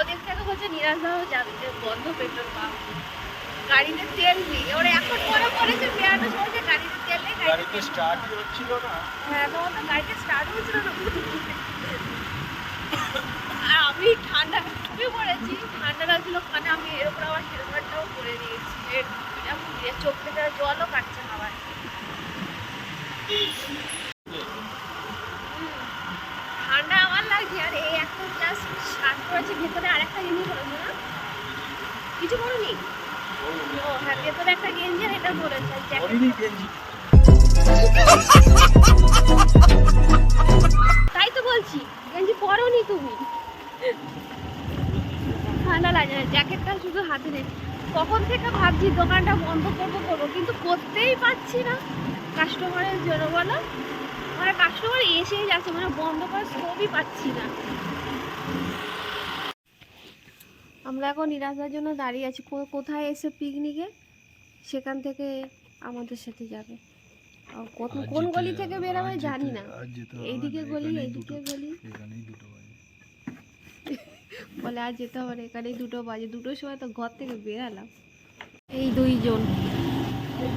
ওদের থেকে বলছে নিরাশাও যাবে। যে বন্ধ পেট্রোল পাম্প। গাড়িতে তেল নেই। ওরা এখন মনে করেছে বেড়ানোর সময় যে গাড়িতে তেল নেই। গাড়িতে স্টার্ট হচ্ছিল না। হ্যাঁ তখন তো গাড়িতে স্টার্ট হচ্ছিল না। আর আমি ঠান্ডা ঢুকে পড়েছি। ঠান্ডা লাগছিল ওখানে আমি এর উপর আবার হেলমেটটাও পরে নিয়েছি। চোখ থেকে জলও কাটছে হাওয়ায় ঠান্ডা আমার লাগছে আর এই একটা জাস্ট পরেছি ভেতরে আরেকটা জিনিস পরেছে না? কিছু করুনি ও হ্যাঁ ভেতরে একটা গেঞ্জি আর এটা জ্যাকেট তাই তো বলছি গেঞ্জি পরোনি তুমি। ঠান্ডা লাগে না জ্যাকেটটা শুধু হাতে নেই। কখন থেকে ভাবছি দোকানটা বন্ধ করব করব কিন্তু করতেই পারছি না। কাস্টমারের জন্য বলো। মানে কাস্টমার এসেই যাচ্ছে মানে বন্ধ করার স্কোপই পাচ্ছি না। আমরা এখন নিরাশার জন্য দাঁড়িয়ে আছি। কো- কোথায় এসে পিকনিকে সেখান থেকে আমাদের সাথে যাবে। কোন গলি থেকে বেরোবে জানি না। এইদিকে গলি এইদিকে গলি। বলে আর যেতে হবে এখানেই দুটো বাজে। দুটোর সময় তো ঘর থেকে বেরালাম। এই দুইজন।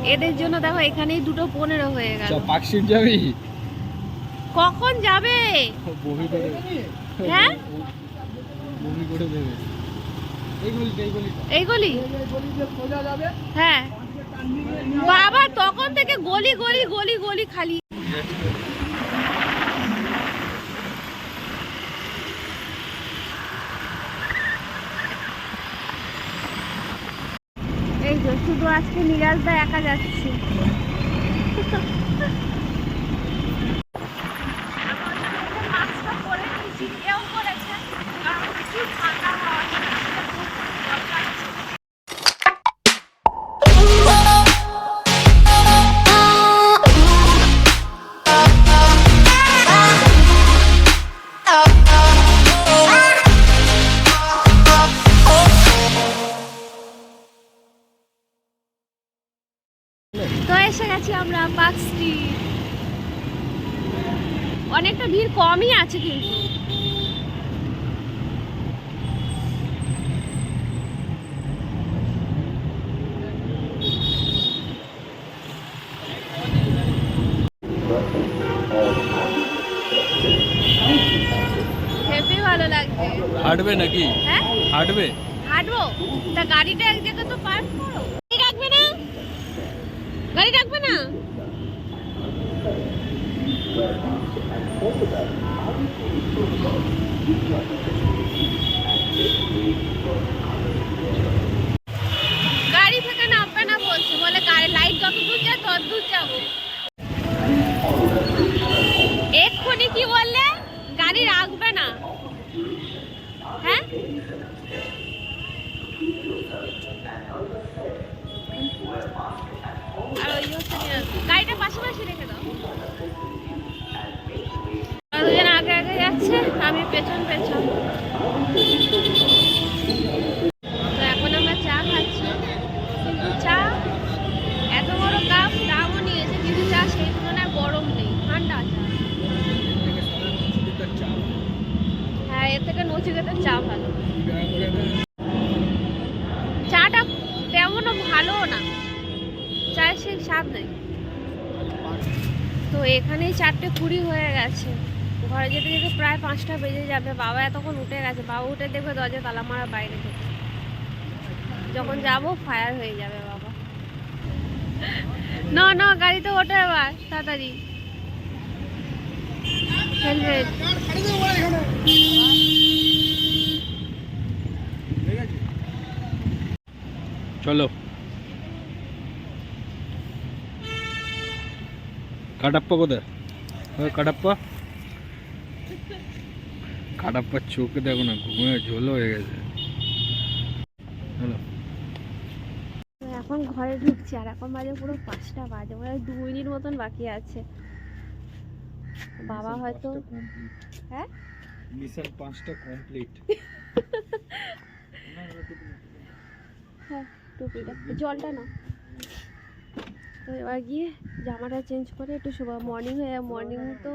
এদের জন্য দেখো এখানেই দুটো পনেরো হয়ে গেল। যাবি? কখন যাবে? হ্যাঁ? করে দেবে। হ্যাঁ। বাবা, তখন থেকে গলি গলি গলি গলি খালি। এই তো শুধু আজকে নিরাজদা একা যাচ্ছে। মাস্কটা পরে করেছে তো এসে গেছি আমরা পার্ক স্ট্রিট অনেকটা ভিড় কমই আছে কিন্তু। হেভি ভালো লাগছে। হাঁটবে নাকি? হ্যাঁ? হাঁটবে? হাঁটবো। তা গাড়িটা এক জায়গায় তো পার্ক করো। গাড়ি রাখবে না? গাড়ি থেকে নামবে না বলছে, বলে গাড়ি লাইট যত দূর তত দূর যাব। এক্ষুনি কি বললে? গাড়ি রাখবে না। হ্যাঁ? আর হচ্ছে গাড়িটা পাশাপাশি রেখে দাও। যাচ্ছে আমি পেছন পেছন। সেই স্বাদ নেই। তো এখানেই চারটে কুড়ি হয়ে গেছে। ঘরে যেতে যেতে প্রায় পাঁচটা বেজে যাবে। বাবা এতক্ষণ উঠে গেছে। বাবা উঠে দেখবে দরজা তালা মারা বাইরে থেকে যখন যাব ফায়ার হয়ে যাবে বাবা। না না, গাড়িতে ওঠে এবার, তাড়াতাড়ি। চলো। কাটাপ্পা কোথায় কাটাপ্পা কাটাপ্পার চোখে দেখো না ঘুমিয়ে ঝোল হয়ে গেছে এখন ঘরে ঢুকছি আর এখন বাজে পুরো পাঁচটা বাজে মানে দু মিনিট মতন বাকি আছে। বাবা হয়তো হ্যাঁ? মিশন পাঁচটা কমপ্লিট হ্যাঁ টুপিটা। জলটা না তো এবার গিয়ে জামাটা চেঞ্জ করে একটু মর্নিং হয়ে মর্নিং তো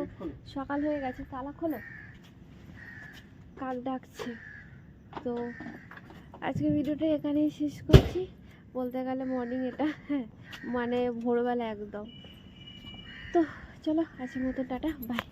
সকাল হয়ে গেছে তালা খোলো। কাক ডাকছে। তো আজকে ভিডিওটা এখানেই শেষ করছি। বলতে গেলে মর্নিং এটা হ্যাঁ মানে ভোরবেলা একদম। তো চলো আজকের মতো টাটা বাই